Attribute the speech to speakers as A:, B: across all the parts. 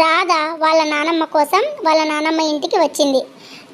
A: రాధ వాళ్ళ నానమ్మ కోసం వాళ్ళ నానమ్మ ఇంటికి వచ్చింది.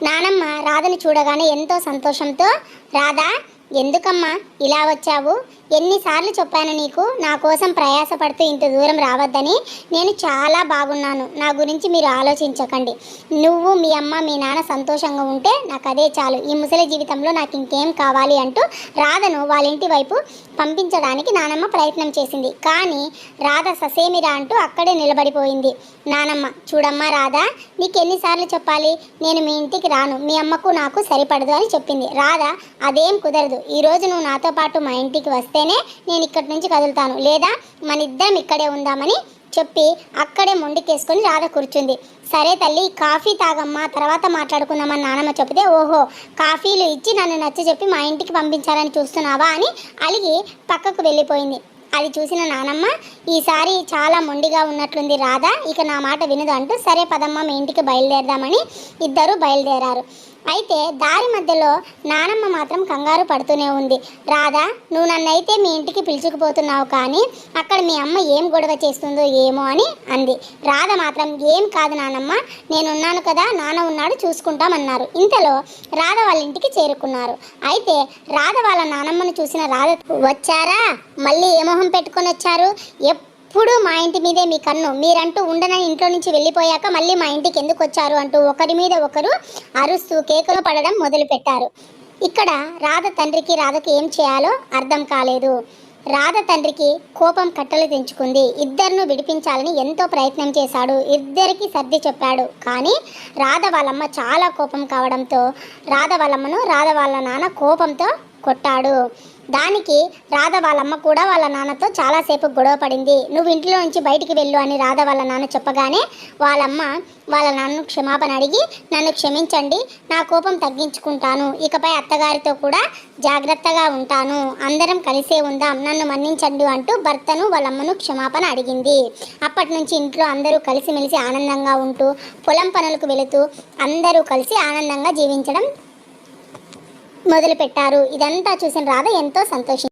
A: నానమ్మ రాధని చూడగానే ఎంతో సంతోషంతో రాధా ఎందుకమ్మా ఇలా వచ్చావు? ఎన్నిసార్లు చెప్పాను నీకు? నా కోసం ప్రయాసపడుతూ ఇంత దూరం రావద్దని నేను చాలా బాగున్నాను. నా గురించి మీరు ఆలోచించకండి. నువ్వు మీ అమ్మ మీ నాన్న సంతోషంగా ఉంటే నాకు అదే చాలు. ఈ ముసలి జీవితంలో నాకు ఇంకేం కావాలి అంటూ రాధను వాళ్ళ ఇంటి వైపు పంపించడానికి నానమ్మ ప్రయత్నం చేసింది. కానీ రాధ ససేమిరా అంటూ అక్కడే నిలబడిపోయింది. నానమ్మ చూడమ్మా రాధ నీకు ఎన్నిసార్లు చెప్పాలి? నేను మీ ఇంటికి రాను. మీ అమ్మకు నాకు సరిపడదు అని చెప్పింది. రాధ అదేం కుదరదు. ఈరోజు నువ్వు నాతో పాటు మా ఇంటికి వస్తేనే నేను ఇక్కడి నుంచి కదులుతాను. లేదా మన ఇద్దరం ఇక్కడే ఉందామని చెప్పి అక్కడే మొండికేసుకొని రాధ కూర్చుంది. సరే తల్లి కాఫీ తాగమ్మా తర్వాత మాట్లాడుకుందామని నానమ్మ చెప్తే ఓహో కాఫీలు ఇచ్చి నన్ను నచ్చ చెప్పి మా ఇంటికి పంపించాలని చూస్తున్నావా అని అలిగి పక్కకు వెళ్ళిపోయింది. అది చూసిన నానమ్మ ఈసారి చాలా మొండిగా ఉన్నట్లుంది రాధ ఇక నా మాట వినదు అంటూ సరే పదమ్మ మీ ఇంటికి బయలుదేరదామని ఇద్దరు బయలుదేరారు. అయితే దారి మధ్యలో నానమ్మ మాత్రం కంగారు పడుతూనే ఉంది. రాధా నువ్వు నన్నైతే మీ ఇంటికి పిలుచుకుపోతున్నావు కానీ అక్కడ మీ అమ్మ ఏం గొడవ చేస్తుందో ఏమో అని అంది. రాధ మాత్రం ఏం కాదు నానమ్మ నేనున్నాను కదా నాన్న ఉన్నాడు చూసుకుంటామన్నారు. ఇంతలో రాధ వాళ్ళ ఇంటికి చేరుకున్నారు. అయితే రాధ వాళ్ళ నానమ్మను చూసిన రాధ వచ్చారా? మళ్ళీ ఏ మొహం పెట్టుకొని వచ్చారు? ఎప్పుడు మా ఇంటి మీదే మీ కన్ను. మీరంటూ ఉండనని ఇంట్లో నుంచి వెళ్ళిపోయాక మళ్ళీ మా ఇంటికి ఎందుకు వచ్చారు అంటూ ఒకరి మీద ఒకరు అరుస్తూ కేకలు పడడం మొదలుపెట్టారు. ఇక్కడ రాధ తండ్రికి రాధకి ఏం చేయాలో అర్థం కాలేదు. రాధ తండ్రికి కోపం కట్టలు తెంచుకుంది. ఇద్దరును విడిపించాలని ఎంతో ప్రయత్నం చేశాడు. ఇద్దరికి సర్ది చెప్పాడు. కానీ రాధ వాళ్ళమ్మ చాలా కోపం కావడంతో రాధ వాళ్ళమ్మను రాధ వాళ్ళ నాన్న కోపంతో కొట్టాడు. దానికి రాధ వాళ్ళమ్మ కూడా వాళ్ళ నాన్నతో చాలాసేపు గొడవ పడింది. నువ్వు ఇంట్లో నుంచి బయటికి వెళ్ళు అని రాధ వాళ్ళ నాన్న చెప్పగానే వాళ్ళమ్మ వాళ్ళ నాన్నను క్షమాపణ అడిగి నన్ను క్షమించండి నా కోపం తగ్గించుకుంటాను. ఇకపై అత్తగారితో కూడా జాగ్రత్తగా ఉంటాను. అందరం కలిసే ఉందాం. నన్ను మన్నించండి అంటూ భర్తను వాళ్ళమ్మను క్షమాపణ అడిగింది. అప్పటి నుంచి ఇంట్లో అందరూ కలిసిమెలిసి ఆనందంగా ఉంటూ పొలం పనులకు వెళుతూ అందరూ కలిసి ఆనందంగా జీవించడం మొదలుపెట్టారు. ఇదంతా చూసిన రాధ ఎంతో సంతోషించింది.